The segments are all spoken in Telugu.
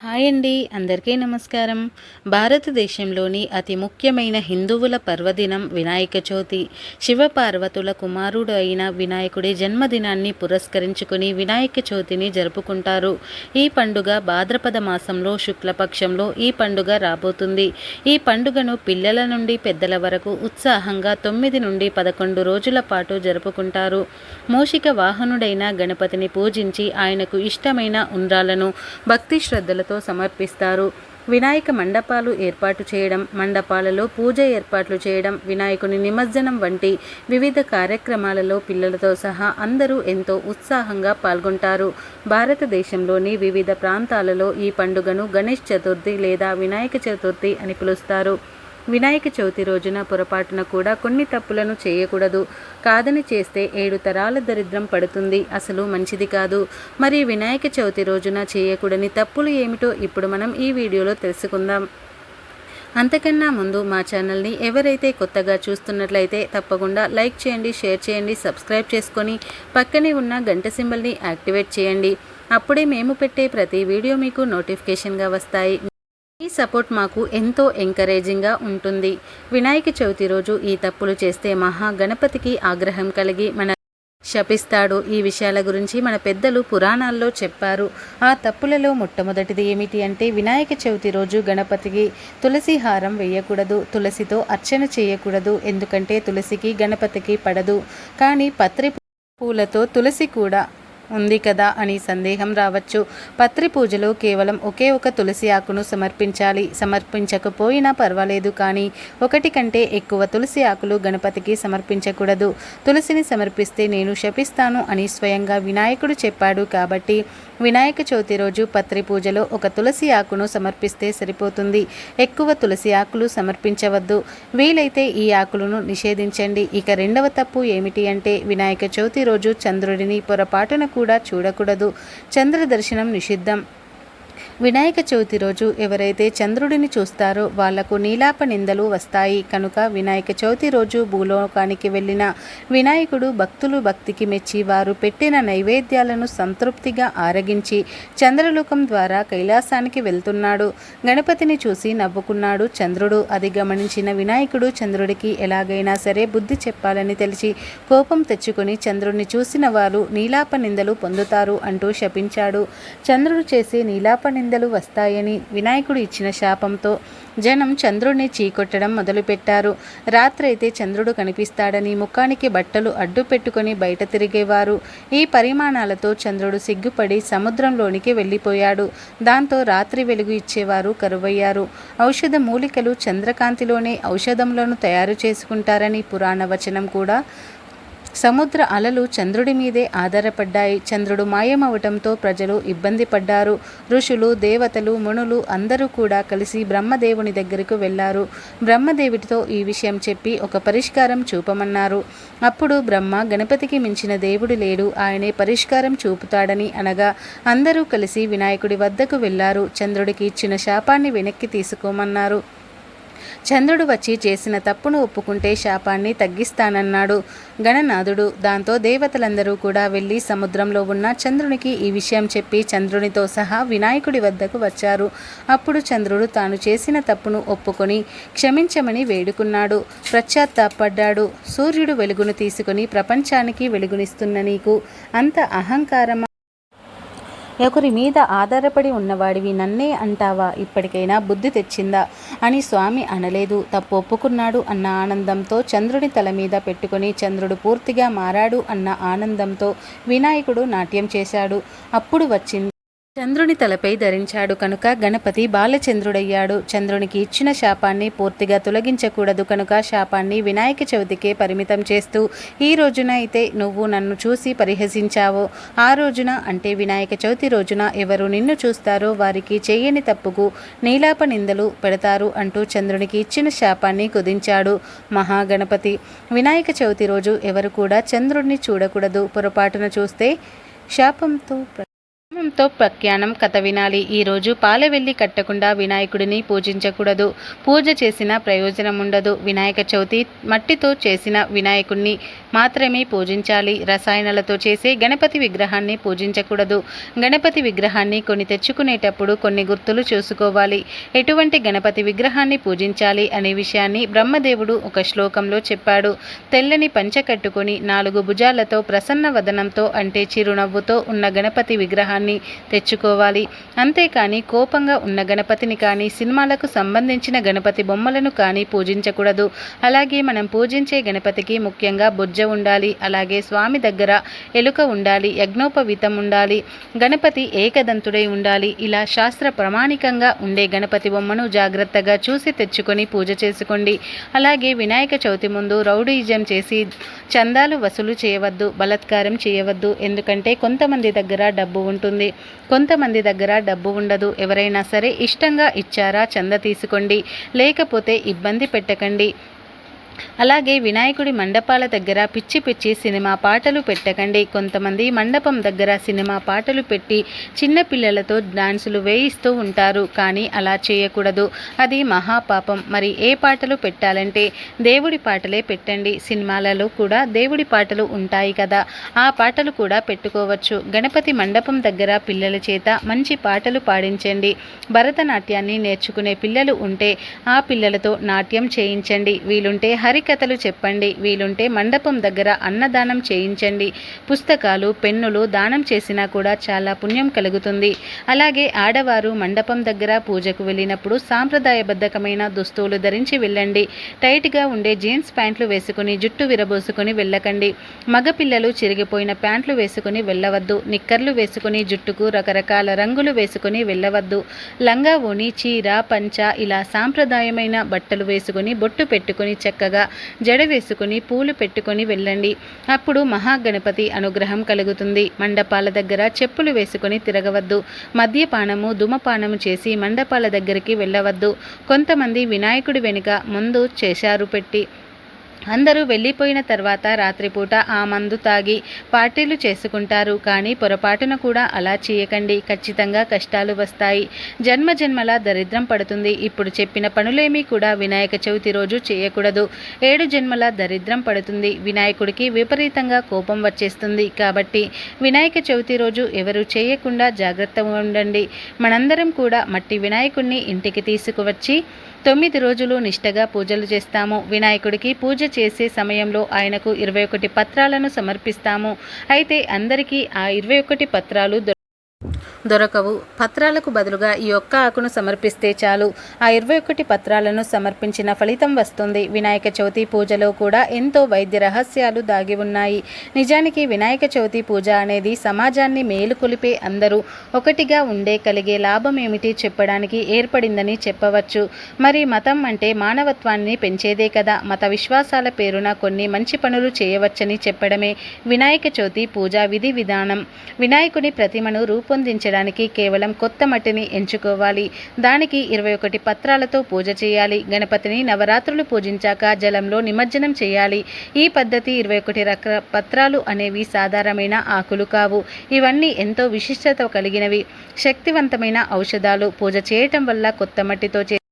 హాయ్ అండి అందరికీ నమస్కారం. భారతదేశంలోని అతి ముఖ్యమైన హిందువుల పర్వదినం వినాయక చవితి. శివపార్వతుల కుమారుడు అయిన వినాయకుడి జన్మదినాన్ని పురస్కరించుకుని వినాయక చవితిని జరుపుకుంటారు. ఈ పండుగ భాద్రపద మాసంలో శుక్లపక్షంలో ఈ పండుగ రాబోతుంది. ఈ పండుగను పిల్లల నుండి పెద్దల వరకు ఉత్సాహంగా తొమ్మిది నుండి పదకొండు రోజుల పాటు జరుపుకుంటారు. మూషిక వాహనుడైన గణపతిని పూజించి ఆయనకు ఇష్టమైన ఉండ్రాలను భక్తి పూలతో సమర్పిస్తారు. వినాయక మండపాలు ఏర్పాటు చేయడం మండపాలలో పూజ ఏర్పాట్లు చేయడం వినాయకుని నిమజ్జనం వంటి వివిధ కార్యక్రమాలలో పిల్లలతో సహా అందరూ ఎంతో ఉత్సాహంగా పాల్గొంటారు. భారతదేశంలోని వివిధ ప్రాంతాలలో ఈ పండుగను గణేష్ చతుర్థి లేదా వినాయక చతుర్థి అని పిలుస్తారు. వినాయక చవితి రోజున పొరపాటున కూడా కొన్ని తప్పులను చేయకూడదు. కాదని చేస్తే ఏడు తరాల దరిద్రం పడుతుంది. అసలు మంచిది కాదు. మరి వినాయక చవితి రోజున చేయకూడని తప్పులు ఏమిటో ఇప్పుడు మనం ఈ వీడియోలో తెలుసుకుందాం. అంతకన్నా ముందు మా ఛానల్ని ఎవరైతే కొత్తగా చూస్తున్నట్లయితే తప్పకుండా లైక్ చేయండి షేర్ చేయండి సబ్స్క్రైబ్ చేసుకొని పక్కనే ఉన్న గంట సింబల్ని యాక్టివేట్ చేయండి. అప్పుడే మేము పెట్టే ప్రతి వీడియో మీకు నోటిఫికేషన్గా వస్తాయి. ఈ సపోర్ట్ మాకు ఎంతో ఎంకరేజింగ్గా ఉంటుంది. వినాయక చవితి రోజు ఈ తప్పులు చేస్తే మహా గణపతికి ఆగ్రహం కలిగి మన శపిస్తాడు. ఈ విషయాల గురించి మన పెద్దలు పురాణాల్లో చెప్పారు. ఆ తప్పులలో మొట్టమొదటిది ఏమిటి అంటే వినాయక చవితి రోజు గణపతికి తులసి హారం వేయకూడదు. తులసితో అర్చన చేయకూడదు. ఎందుకంటే తులసికి గణపతికి పడదు. కానీ పత్రి పూలతో తులసి కూడా ఉంది కదా అని సందేహం రావచ్చు. పత్రి పూజలో కేవలం ఒకే ఒక తులసి ఆకును సమర్పించాలి. సమర్పించకపోయినా పర్వాలేదు కానీ ఒకటి కంటే ఎక్కువ తులసి ఆకులు గణపతికి సమర్పించకూడదు. తులసిని సమర్పిస్తే నేను శపిస్తాను అని స్వయంగా వినాయకుడు చెప్పాడు కాబట్టి వినాయక చవితి రోజు పత్రి పూజలో ఒక తులసి ఆకును సమర్పిస్తే సరిపోతుంది. ఎక్కువ తులసి ఆకులు సమర్పించవద్దు. వీలైతే ఈ ఆకులను నిషేధించండి. ఇక రెండవ తప్పు ఏమిటి అంటే వినాయక చవితి రోజు చంద్రుడిని పొరపాటున కూడా చూడకూడదు. చంద్ర దర్శనం నిషిద్ధం. వినాయక చవితి రోజు ఎవరైతే చంద్రుడిని చూస్తారో వాళ్ళకు నీలాప నిందలు వస్తాయి. కనుక వినాయక చవితి రోజు భూలోకానికి వెళ్ళిన వినాయకుడు భక్తులు భక్తికి మెచ్చి వారు పెట్టిన నైవేద్యాలను సంతృప్తిగా ఆరగించి చంద్రలోకం ద్వారా కైలాసానికి వెళ్తున్నాడు. గణపతిని చూసి నవ్వుకున్నాడు చంద్రుడు. అది గమనించిన వినాయకుడు చంద్రుడికి ఎలాగైనా సరే బుద్ధి చెప్పాలని తెలిసి కోపం తెచ్చుకొని చంద్రుడిని చూసిన వారు నీలాప నిందలు పొందుతారు అంటూ శపించాడు. చంద్రుడు చేసే నీలాప నిందలు వస్తాయని వినాయకుడు ఇచ్చిన శాపంతో జనం చంద్రుడిని చీకొట్టడం మొదలుపెట్టారు. రాత్రైతే చంద్రుడు కనిపిస్తాడని ముఖానికి బట్టలు అడ్డు పెట్టుకొని బయట తిరిగేవారు. ఈ పరిమాణాలతో చంద్రుడు సిగ్గుపడి సముద్రంలోనికి వెళ్ళిపోయాడు. దాంతో రాత్రి వెలుగు ఇచ్చేవారు కరువయ్యారు. ఔషధ మూలికలు చంద్రకాంతిలోనే ఔషధములను తయారు చేసుకుంటారని పురాణ వచనం కూడా సముద్ర అలలు చంద్రుడి మీదే ఆధారపడ్డాయి. చంద్రుడు మాయమవటంతో ప్రజలు ఇబ్బంది పడ్డారు. ఋషులు దేవతలు మునులు అందరూ కూడా కలిసి బ్రహ్మదేవుని దగ్గరకు వెళ్ళారు బ్రహ్మదేవుడితో ఈ విషయం చెప్పి ఒక పరిష్కారం చూపమన్నారు. అప్పుడు బ్రహ్మ గణపతికి మించిన దేవుడు లేడు. ఆయనే పరిష్కారం చూపుతాడని అనగా అందరూ కలిసి వినాయకుడి వద్దకు వెళ్ళారు చంద్రుడికి ఇచ్చిన శాపాన్ని వెనక్కి తీసుకోమన్నారు. చంద్రుడు వచ్చి చేసిన తప్పును ఒప్పుకుంటే శాపాన్ని తగ్గిస్తానన్నాడు. గణనాథుడు దాంతో దేవతలందరూ కూడా వెళ్ళి సముద్రంలో ఉన్న చంద్రునికి ఈ విషయం చెప్పి చంద్రునితో సహా వినాయకుడి వద్దకు వచ్చారు. అప్పుడు చంద్రుడు తాను చేసిన తప్పును ఒప్పుకొని క్షమించమని వేడుకున్నాడు. ప్రత్యాత్తాపడ్డాడు సూర్యుడు వెలుగును తీసుకుని ప్రపంచానికి వెలుగునిస్తున్న నీకు అంత అహంకారమా? ఒకరి మీద ఆధారపడి ఉన్నవాడివి నన్నే అంటావా? ఇప్పటికైనా బుద్ధి తెచ్చిందా? అని స్వామి అనలేదు. తప్పు ఒప్పుకున్నాడు అన్న ఆనందంతో చంద్రుడి తల మీద పెట్టుకుని చంద్రుడు పూర్తిగా మారాడు అన్న ఆనందంతో వినాయకుడు నాట్యం చేశాడు. అప్పుడు వచ్చింది చంద్రుని తలపై ధరించాడు కనుక గణపతి బాలచంద్రుడయ్యాడు. చంద్రునికి ఇచ్చిన శాపాన్ని పూర్తిగా తొలగించకూడదు కనుక శాపాన్ని వినాయక చవితికే పరిమితం చేస్తూ ఈ రోజున అయితే నువ్వు నన్ను చూసి పరిహసించావో. ఆ రోజున అంటే వినాయక చవితి రోజున ఎవరు నిన్ను చూస్తారో వారికి చేయని తప్పుకు నీలాప నిందలు పెడతారు అంటూ చంద్రునికి ఇచ్చిన శాపాన్ని కుదించాడు మహాగణపతి. వినాయక చవితి రోజు ఎవరు కూడా చంద్రుడిని చూడకూడదు. పొరపాటున చూస్తే శాపంతో తో ప్రఖ్యానం కథ వినాలి. ఈరోజు పాలవెల్లి కట్టకుండా వినాయకుడిని పూజించకూడదు. పూజ చేసిన ప్రయోజనం ఉండదు వినాయక చవితి మట్టితో చేసిన వినాయకుడిని మాత్రమే పూజించాలి. రసాయనాలతో చేసే గణపతి విగ్రహాన్ని పూజించకూడదు. గణపతి విగ్రహాన్ని కొని తెచ్చుకునేటప్పుడు కొన్ని గుర్తులు చూసుకోవాలి. ఎటువంటి గణపతి విగ్రహాన్ని పూజించాలి అనే విషయాన్ని బ్రహ్మదేవుడు ఒక శ్లోకంలో చెప్పాడు. తెల్లని పంచ కట్టుకొని నాలుగు భుజాలతో ప్రసన్న వదనంతో అంటే చిరునవ్వుతో ఉన్న గణపతి విగ్రహాన్ని తెచ్చుకోవాలి. అంతేకాని కోపంగా ఉన్న గణపతిని కానీ సినిమాలకు సంబంధించిన గణపతి బొమ్మలను కానీ పూజించకూడదు. అలాగే మనం పూజించే గణపతికి ముఖ్యంగా బొజ్జ ఉండాలి అలాగే స్వామి దగ్గర ఎలుక ఉండాలి యజ్ఞోపవీతం ఉండాలి గణపతి ఏకదంతుడై ఉండాలి. ఇలా శాస్త్ర ప్రామాణికంగా ఉండే గణపతి బొమ్మను జాగ్రత్తగా చూసి తెచ్చుకొని పూజ చేసుకోండి. అలాగే వినాయక చవితి ముందు రౌడీజం చేసి చందాలు వసూలు చేయవద్దు బలత్కారం చేయవద్దు. ఎందుకంటే కొంతమంది దగ్గర డబ్బు ఉంటుంది. కొంతమంది దగ్గర డబ్బు ఉండదు. ఎవరైనా సరే ఇష్టంగా ఇచ్చారా చంద తీసుకోండి. లేకపోతే ఇబ్బంది పెట్టకండి. అలాగే వినాయకుడి మండపాల దగ్గర పిచ్చి పిచ్చి సినిమా పాటలు పెట్టకండి. కొంతమంది మండపం దగ్గర సినిమా పాటలు పెట్టి చిన్న పిల్లలతో డాన్సులు వేయిస్తూ ఉంటారు. కానీ అలా చేయకూడదు. అది మహాపాపం. మరి ఏ పాటలు పెట్టాలంటే దేవుడి పాటలే పెట్టండి. సినిమాలలో కూడా దేవుడి పాటలు ఉంటాయి కదా. ఆ పాటలు కూడా పెట్టుకోవచ్చు. గణపతి మండపం దగ్గర పిల్లల చేత మంచి పాటలు పాడించండి. భరతనాట్యాన్ని నేర్చుకునే పిల్లలు ఉంటే ఆ పిల్లలతో నాట్యం చేయించండి. వీలుంటే హరికథలు చెప్పండి. వీలుంటే మండపం దగ్గర అన్నదానం చేయించండి. పుస్తకాలు పెన్నులు దానం చేసినా కూడా చాలా పుణ్యం కలుగుతుంది. అలాగే ఆడవారు మండపం దగ్గర పూజకు వెళ్ళినప్పుడు సాంప్రదాయబద్ధకమైన దుస్తువులు ధరించి వెళ్ళండి. టైట్గా ఉండే జీన్స్ ప్యాంట్లు వేసుకుని జుట్టు విరబోసుకుని వెళ్ళకండి. మగపిల్లలు చిరిగిపోయిన ప్యాంట్లు వేసుకుని వెళ్ళవద్దు. నిక్కర్లు వేసుకుని జుట్టుకు రకరకాల రంగులు వేసుకుని వెళ్ళవద్దు. లంగా ఓని చీర పంచ ఇలా సాంప్రదాయమైన బట్టలు వేసుకుని బొట్టు పెట్టుకుని చక్కగా జడ వేసుకుని పూలు పెట్టుకొని వెళ్ళండి. అప్పుడు మహాగణపతి అనుగ్రహం కలుగుతుంది. మండపాల దగ్గర చెప్పులు వేసుకొని తిరగవద్దు. మద్యపానము ధూమపానము చేసి మండపాల దగ్గరికి వెళ్ళవద్దు. కొంతమంది వినాయకుడి వెనుక ముందు చేశారు పెట్టి అందరూ వెళ్ళిపోయిన తర్వాత రాత్రిపూట ఆ మందు తాగి పార్టీలు చేసుకుంటారు. కానీ పొరపాటున కూడా అలా చేయకండి. ఖచ్చితంగా కష్టాలు వస్తాయి. జన్మ జన్మల దరిద్రం పడుతుంది. ఇప్పుడు చెప్పిన పనులేమీ కూడా వినాయక చవితి రోజు చేయకూడదు. ఏడు జన్మల దరిద్రం పడుతుంది. వినాయకుడికి విపరీతంగా కోపం వచ్చేస్తుంది. కాబట్టి వినాయక చవితి రోజు ఎవరు చేయకుండా జాగ్రత్తగా ఉండండి. మనందరం కూడా మట్టి వినాయకుడిని ఇంటికి తీసుకువచ్చి తొమ్మిది రోజులు నిష్టగా పూజలు చేస్తాము. వినాయకుడికి పూజ చేసే సమయంలో ఆయనకు ఇరవై ఒకటి పత్రాలను సమర్పిస్తాము. అయితే అందరికీ ఆ ఇరవై ఒకటి పత్రాలు దొరకవు. పత్రాలకు బదులుగా ఈ ఒక్క ఆకును సమర్పిస్తే చాలు. ఆ ఇరవై ఒకటి పత్రాలను సమర్పించిన ఫలితం వస్తుంది. వినాయక చవితి పూజలో కూడా ఎంతో వైద్య రహస్యాలు దాగి ఉన్నాయి. నిజానికి వినాయక చవితి పూజ అనేది సమాజాన్ని మేలుకొలిపే అందరూ ఒకటిగా ఉండే కలిగే లాభం ఏమిటి చెప్పడానికి ఏర్పడిందని చెప్పవచ్చు. మరి మతం అంటే మానవత్వాన్ని పెంచేదే కదా. మత విశ్వాసాల పేరున కొన్ని మంచి పనులు చేయవచ్చని చెప్పడమే వినాయక చవితి పూజా విధి విధానం. వినాయకుని ప్రతిమను రూపొంది రూపొందించడానికి కేవలం కొత్త మట్టిని ఎంచుకోవాలి. దానికి ఇరవై ఒకటి పత్రాలతో పూజ చేయాలి. గణపతిని నవరాత్రులు పూజించాక జలంలో నిమజ్జనం చేయాలి. ఈ పద్ధతి ఇరవై ఒకటి రక పత్రాలు అనేవి సాధారణమైన ఆకులు కావు. ఇవన్నీ ఎంతో విశిష్టత కలిగినవి. శక్తివంతమైన ఔషధాలు పూజ చేయటం వల్ల కొత్త మట్టితో చే-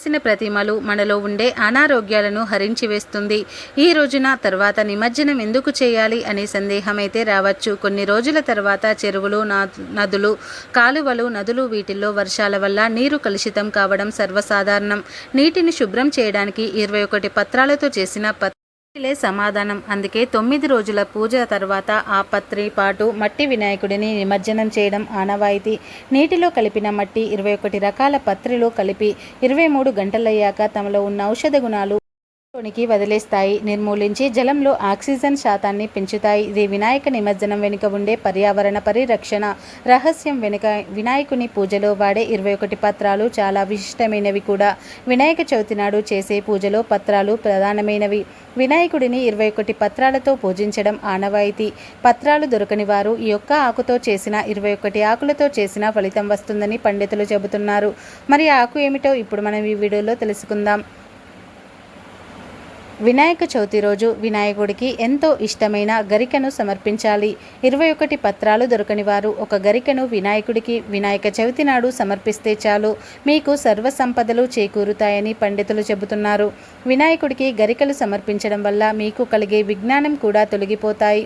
చేసిన ప్రతిమలు మనలో ఉండే అనారోగ్యాలను హరించివేస్తుంది ఈ రోజున తర్వాత నిమజ్జనం ఎందుకు చేయాలి అనే సందేహమైతే రావచ్చు. కొన్ని రోజుల తర్వాత చెరువులు నా- నదులు కాలువలు నదులు వీటిల్లో వర్షాల వల్ల నీరు కలుషితం కావడం సర్వసాధారణం. నీటిని శుభ్రం చేయడానికి ఇరవై ఒకటి పత్రాలతో చేసిన పత్ సమాధానం. అందుకే తొమ్మిది రోజుల పూజ తర్వాత ఆ పత్రి పాటు మట్టి వినాయకుడిని నిమజ్జనం చేయడం ఆనవాయితీ. నీటిలో కలిపిన మట్టి ఇరవై ఒకటి రకాల పత్రిలో కలిపి ఇరవై మూడు గంటలయ్యాక తమలో ఉన్న ఔషధ గుణాలు లోనికి వదిలేస్తాయి. నిర్మూలించి జలంలో ఆక్సిజన్ శాతాన్ని పెంచుతాయి. ఇది వినాయక నిమజ్జనం వెనుక ఉండే పర్యావరణ పరిరక్షణ. రహస్యం వెనుక వినాయకుని పూజలో వాడే ఇరవై ఒకటి పత్రాలు చాలా విశిష్టమైనవి కూడా. వినాయక చవితి నాడు చేసే పూజలో పత్రాలు ప్రధానమైనవి. వినాయకుడిని ఇరవై ఒకటి పత్రాలతో పూజించడం ఆనవాయితీ. పత్రాలు దొరకని వారు ఈ యొక్క ఆకుతో చేసిన ఇరవై ఒకటి ఆకులతో చేసిన ఫలితం వస్తుందని పండితులు చెబుతున్నారు. మరి ఆకు ఏమిటో ఇప్పుడు మనం ఈ వీడియోలో తెలుసుకుందాం. వినాయక చవితి రోజు వినాయకుడికి ఎంతో ఇష్టమైన గరికను సమర్పించాలి. ఇరవై ఒకటి పత్రాలు దొరకని వారు ఒక గరికను వినాయకుడికి వినాయక చవితి నాడు సమర్పిస్తే చాలు. మీకు సర్వ సంపదలు చేకూరుతాయని పండితులు చెబుతున్నారు. వినాయకుడికి గరికలు సమర్పించడం వల్ల మీకు కలిగే విజ్ఞానం కూడా తొలగిపోతాయి.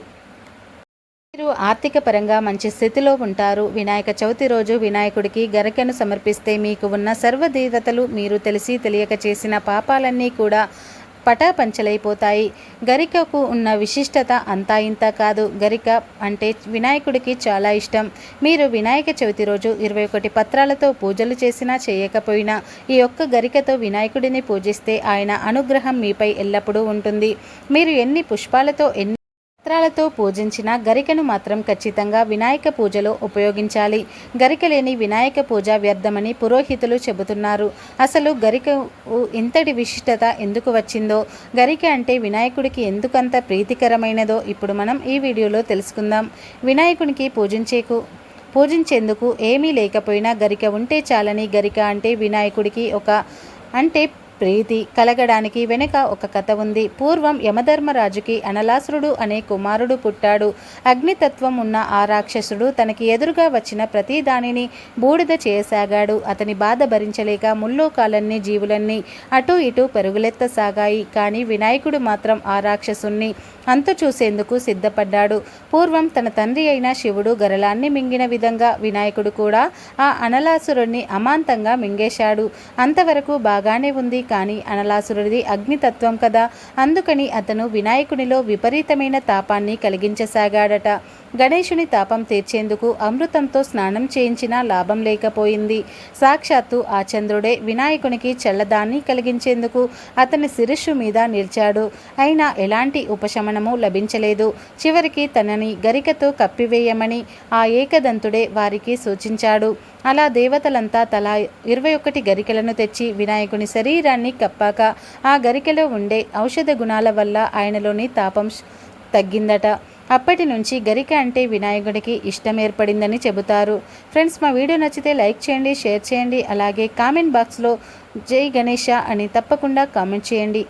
మీరు ఆర్థిక పరంగా మంచి స్థితిలో ఉంటారు. వినాయక చవితి రోజు వినాయకుడికి గరికను సమర్పిస్తే మీకు ఉన్న సర్వదేవతలు మీరు తెలిసి తెలియక చేసిన పాపాలన్నీ కూడా పటాపంచలైపోతాయి. గరికకు ఉన్న విశిష్టత అంతా ఇంత కాదు. గరిక అంటే వినాయకుడికి చాలా ఇష్టం. మీరు వినాయక చవితి రోజు ఇరవై ఒకటి పత్రాలతో పూజలు చేసినా చేయకపోయినా ఈ ఒక్క గరికతో వినాయకుడిని పూజిస్తే ఆయన అనుగ్రహం మీపై ఎల్లప్పుడూ ఉంటుంది. మీరు ఎన్ని పుష్పాలతో ఎన్ని పత్రాలతో పూజించిన గరికను మాత్రం ఖచ్చితంగా వినాయక పూజలో ఉపయోగించాలి. గరిక లేని వినాయక పూజ వ్యర్థమని పురోహితులు చెబుతున్నారు. అసలు గరిక ఇంతటి విశిష్టత ఎందుకు వచ్చిందో? గరిక అంటే వినాయకుడికి ఎందుకంత ప్రీతికరమైనదో ఇప్పుడు మనం ఈ వీడియోలో తెలుసుకుందాం. వినాయకునికి పూజించేకు పూజించేందుకు ఏమీ లేకపోయినా గరిక ఉంటే చాలని గరిక అంటే వినాయకుడికి ఒక అంటే ప్రీతి కలగడానికి వెనుక ఒక కథ ఉంది. పూర్వం యమధర్మరాజుకి అనలాసురుడు అనే కుమారుడు పుట్టాడు. అగ్నితత్వం ఉన్న ఆ రాక్షసుడు తనకి ఎదురుగా వచ్చిన ప్రతి దానిని బూడిద చేయసాగాడు. అతని బాధ భరించలేక ముల్లోకాలన్నీ జీవులన్నీ అటూ ఇటూ పెరుగులెత్తసాగాయి. కానీ వినాయకుడు మాత్రం ఆ రాక్షసుణ్ణి అంతు చూసేందుకు సిద్ధపడ్డాడు. పూర్వం తన తండ్రి అయిన శివుడు గరలాన్ని మింగిన విధంగా వినాయకుడు కూడా ఆ అనలాసురుణ్ణి అమాంతంగా మింగేశాడు. అంతవరకు బాగానే ఉంది కానీ అనలాసురుడిది అగ్నితత్వం కదా. అందుకని అతను వినాయకునిలో విపరీతమైన తాపాన్ని కలిగించసాగాడట. గణేశుని తాపం తీర్చేందుకు అమృతంతో స్నానం చేయించినా లాభం లేకపోయింది. సాక్షాత్తు ఆ చంద్రుడే వినాయకునికి చల్లదాన్ని కలిగించేందుకు అతని శిరస్సు మీద నిలిచాడు. అయినా ఎలాంటి ఉపశమనము లభించలేదు. చివరికి తనని గరికతో కప్పివేయమని ఆ ఏకదంతుడే వారికి సూచించాడు. అలా దేవతలంతా తలా ఇరవై ఒకటి గరికలను తెచ్చి వినాయకుని శరీరాన్ని కప్పాక ఆ గరికలో ఉండే ఔషధ గుణాల వల్ల ఆయనలోని తాపం తగ్గిందట. అప్పటి నుంచి గరిక అంటే వినాయకుడికి ఇష్టం ఏర్పడిందని చెబుతారు. ఫ్రెండ్స్ మా వీడియో నచ్చితే లైక్ చేయండి షేర్ చేయండి అలాగే కామెంట్ బాక్స్లో జై గణేష అని తప్పకుండా కామెంట్ చేయండి.